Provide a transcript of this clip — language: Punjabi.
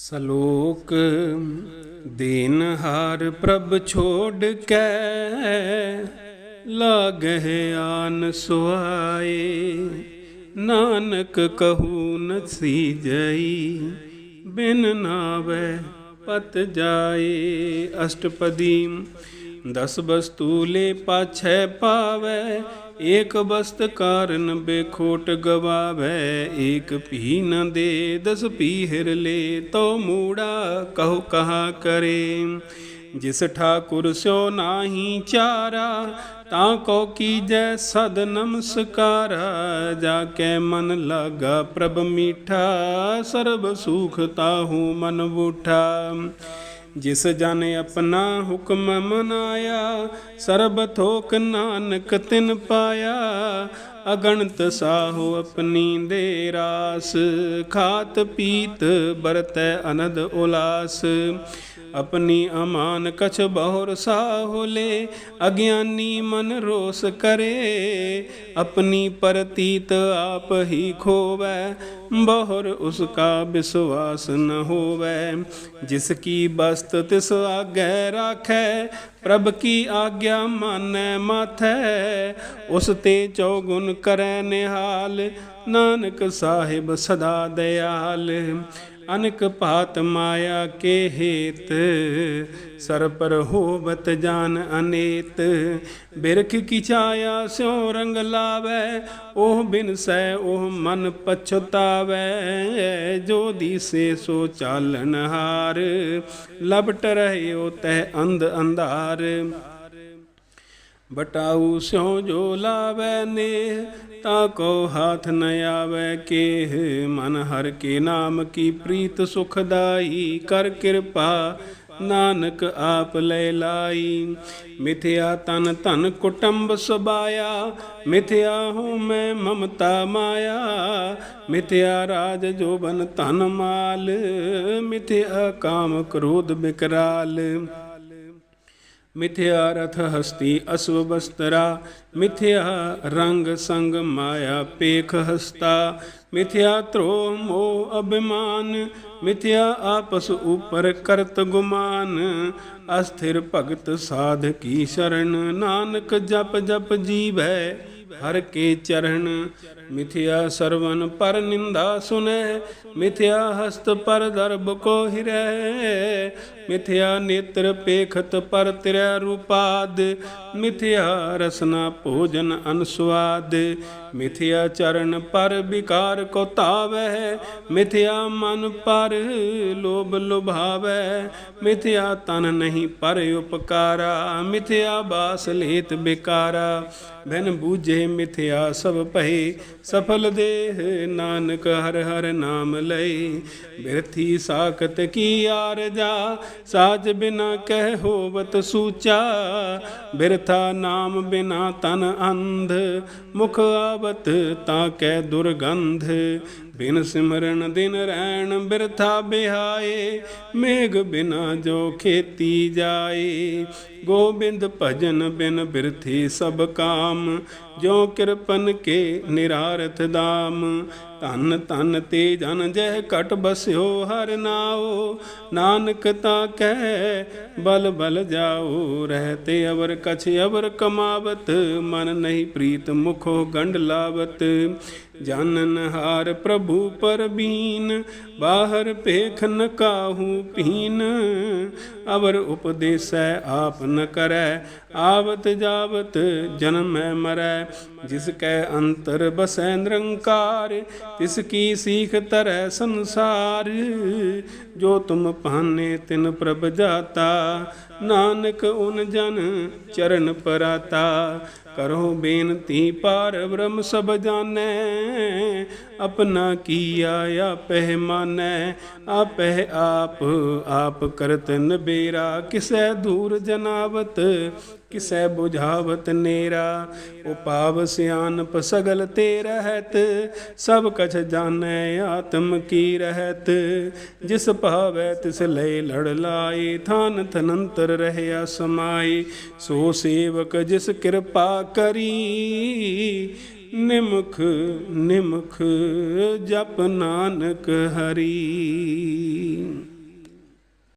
ਸਲੋਕ, ਦੇਨ ਹਾਰ ਪ੍ਰਭ ਛੋੜ ਕੇ, ਲਾਗਹਿ ਆਨ ਸੁਆਏ। ਨਾਨਕ ਕਹੂ ਨਸੀ ਜਈ, ਬਿਨ ਨਾਵੇ ਪਤ ਜਾਏ। ਅਸ਼ਟਪਦੀ, ਦਸ ਬਸਤੂ ਲੈ ਪਾਛੈ ਪਾਵੈ ਏਕ ਬਸਤ ਕਾਰਨ ਬੇਖੋਟ ਗਵਾਵੈ, ਏਕ ਭੀ ਨ ਦੇ, ਦਸ ਪੀਹਰ ਲੈ ਤੋ ਮੂੜਾ ਕਹੋ ਕਹਾ ਕਰੇ। ਜਿਸ ਠਾਕੁਰ ਸਿਓ ਨਾਹੀ ਚਾਰਾ, ਤਾਂ ਕੋ ਕੀਜੈ ਸਦ ਨਮਸਕਾਰਾ। ਜਾ ਕੇ ਮਨ ਲਾਗਾ ਪ੍ਰਭ ਮੀਠਾ, ਸਰਬ ਸੁਖ ਤਾਹੂ ਮਨ ਬੂਠਾ ਜਿਸ ਜਨ ਆਪਣਾ ਹੁਕਮ ਮਨਾਇਆ, ਸਰਬ ਥੋਕ ਨਾਨਕ ਤਿਨ ਪਾਇਆ। ਅਗਣਤ ਸਾਹੋ ਆਪਣੀ ਦੇ ਰਾਸ, ਖਾਤ ਪੀਤ ਬਰਤੈ ਅਨੰਦ ਉਲਾਸ। ਆਪਣੀ ਅਮਾਨ ਕਛ ਬਹੁਰ ਸਾਹੋ ਲੈ ਅਗਿਆਨੀ ਮਨ ਰੋਸ ਕਰੇ। ਆਪਣੀ ਪ੍ਰਤੀਤ ਆਪ ਹੀ ਖੋਵੈ, ਬਹੁਰ ਉਸਕਾ ਵਿਸ਼ਵਾਸ ਨ ਹੋਵੈ। ਜਿਸ ਕੀ ਬਸਤ ਤਿਸ ਰਾਖੈ, ਪ੍ਰਭ ਕੀ ਆਗਿਆ ਮਾਨੈ ਮਾਥੈ। ਉਸ ਤੇ ਚੌਗੁਣ ਕਰੈ ਨਿਹਾਲ, ਨਾਨਕ ਸਾਹਿਬ ਸਦਾ ਦਇਆਲ। ਅਨਕ ਭਾਤ ਮਾਇਆ ਕੇ ਹੇਤ ਸਰ ਪਰ ਹੋਵਤ ਜਾਨ ਅਨੇਤ। ਬਿਰਖ ਕੀ ਛਾਇਆ ਸਿਉ ਰੰਗ ਲਾਵੈ, ਉਹ ਬਿਨ ਸੈ ਉਹ ਮਨ ਪਛਤਾਵੈ। ਜੋ ਦੀਸੇ ਸੋ ਚਾਲਨ ਹਾਰ ਲਬਟ ਰਹਿਓ ਤੈ ਅੰਧ ਅੰਧਾਰ। ਬਟਾਉ ਸਿਉ ਜੋ ਲਾਵੈ ਨੇ ਤਾ ਕੋ ਹਾਥ ਨ ਆਵੈ ਕੇ ਮਨ ਹਰ ਕੇ ਨਾਮ ਕੀ ਪ੍ਰੀਤ ਸੁਖਦਾਈ ਕਰ ਕਿਰਪਾ ਨਾਨਕ ਆਪ ਲੈ ਲਾਈ। ਮਿਥਿਆ ਤਨ ਧਨ ਕੁਟੰਬ ਸਬਾਇਆ, ਮਿਥਿਆ ਹੂੰ ਮੈਂ ਮਮਤਾ ਮਾਇਆ। ਮਿਥਿਆ ਰਾਜ ਜੋਬਨ ਧਨ ਮਾਲ, ਮਿਥਿਆ ਕਾਮ ਕ੍ਰੋਧ ਬਿਕਰਾਲ। ਮਿਥਿਆ ਰਥ ਹਸਤੀ ਅਸਵ ਬਸਤਰਾ, ਮਿਥਿਆ ਰੰਗ ਸੰਗ ਮਾਇਆ ਪੇਖ ਹਸਤਾ, ਮਿਥਿਆ ਧਰੋ ਮੋ ਅਭਿਮਾਨ, ਮਿਥਿਆ ਆਪਸ ਉਪਰ ਕਰਤ ਗੁਮਾਨ, ਅਸਥਿਰ ਭਗਤ ਸਾਧ ਕੀ ਸ਼ਰਨ, ਨਾਨਕ ਜਪ ਜਪ ਜੀਵੈ, ਹਰ ਕੇ ਚਰਨ ਮਿਥਿਆ ਸਰਵਨ ਪਰ ਨਿੰਦਾ ਸੁਨੈ, ਮਿਥਿਆ ਹਸਤ ਪਰ ਦਰਬ ਕੋ ਹਿਰੈ, ਮਿਥਿਆ ਨੇਤਰ ਪੇਖਤ ਪਰ ਤਿਰੈ ਰੂਪਾਦ, ਮਿਥਿਆ ਰਸਨਾ ਭੋਜਨ ਅਨਸਵਾਦ ਮਿਥਿਆ ਚਰਨ ਪਰ ਵਿਕਾਰ ਕੋ ਤਾਵੈ, ਮਿਥਿਆ ਮਨ ਪਰ ਲੋਭ ਲੁਭਾਵੈ, ਮਿਥਿਆ ਤਨ ਨਹੀਂ ਪਰ ਉਪਕਾਰਾ, ਮਿਥਿਆ ਬਾਸ ਲੇਤ ਬਿਕਾਰਾ, ਬਿਨ ਬੂਝੇ ਮਿਥਿਆ ਸਭ ਭਏ ਸਫਲ ਦੇਹ ਨਾਨਕ ਹਰ ਹਰ ਨਾਮ ਲਈ ਬਿਰਥੀ ਸਾਖਤ ਕੀ ਆਰਜਾ ਸਾਜ ਬਿਨਾ ਕਹਿ ਹੋਵਤ ਸੂਚਾ। ਬਿਰਥਾ ਨਾਮ ਬਿਨਾ ਤਨ ਅੰਧ, ਮੁਖ ਆਵਤ ਤਾਂ ਕੈ ਦੁਰਗੰਧ। ਬਿਨ ਸਿਮਰਨ ਦਿਨ ਰਹਿਣ ਬਿਰਥਾ ਬਿਹਾਏ, ਮੇਘ ਬਿਨਾ ਜੋ ਖੇਤੀ ਜਾਏ। ਗੋਬਿੰਦ ਭਜਨ ਬਿਨ ਬਿਰਥੀ ਸਭ ਕਾਮ, ਜੋ ਕਿਰਪਨ ਕੇ ਨਿਰਾਰਥ ਦਾਮ। ਧਨ ਧਨ ਤੇ ਜਨ ਜਹ ਘਟ ਬਸਿਓ ਹਰ ਨਾਓ ਨਾਨਕ ਤਾ ਕਹਿ ਬਲ ਬਲ ਜਾਓ ਰਹਤੇ ਅਵਰ ਕਛ ਅਵਰ ਕਮਾਵਤ, ਮਨ ਨਹੀਂ ਪ੍ਰੀਤ ਮੁਖੋ ਗੰਢ ਲਾਵਤ। ਜਾਨਨ ਹਾਰ ਪ੍ਰਭੂ ਪਰਬੀਨ ਬਾਹਰ ਭੇਖ ਨ ਕਾਹੂ ਪੀਨ। ਅਵਰ ਉਪਦੇਸੈ ਆਪ ਨ ਕਰੈ, ਆਵਤ ਜਾਵਤ ਜਨਮੈ ਮਰੈ। ਜਿਸ ਕੈ ਅੰਤਰ ਬਸੈ ਨਿਰੰਕਾਰ ਤਿਸ ਕੀ ਸੀਖ ਤਰੈ ਸੰਸਾਰ, ਜੋ ਤੁਮ ਪਾਨੇ ਤਿਨ ਪ੍ਰਭ ਜਾਤਾ। ਨਾਨਕ ਉਨ ਜਨ ਚਰਨ ਪਰਾਤਾ। ਕਰੋ ਬੇਨਤੀ ਪਾਰ ਬ੍ਰਹਮ ਸਭ ਜਾਣੈ, ਆਪਣਾ ਕੀਆ ਆਪਹਿ ਮਾਨੈ, ਆਪਹਿ ਆਪ ਆਪ ਕਰਤ ਨਬੇਰਾ ਕਿਸੈ ਦੂਰ ਜਨਾਵਤ, ਕਿਸੈ 부ਝਾਵਤ ਨੇਰਾ ਉਪਾਵ ਸਿਆਨਪ ਸਗਲ ਤੇ ਰਹਤ, ਸਭ ਕਛ ਜਾਣੈ, ਆਤਮ ਕੀ ਰਹਿਤ, ਜਿਸ ਭਾਵੈ ਤਿਸ ਲੈ ਲੜ ਲਾਏ, ਥਾਨ ਥਨੰਤਰ ਰਹਿਆ ਸਮਾਈ ਸੋ ਸੇਵਕ ਜਿਸ ਕਿਰਪਾ ਕਰੀ ਨਿਮਖ ਨਿਮਖ ਜਪ ਨਾਨਕ ਹਰੀ।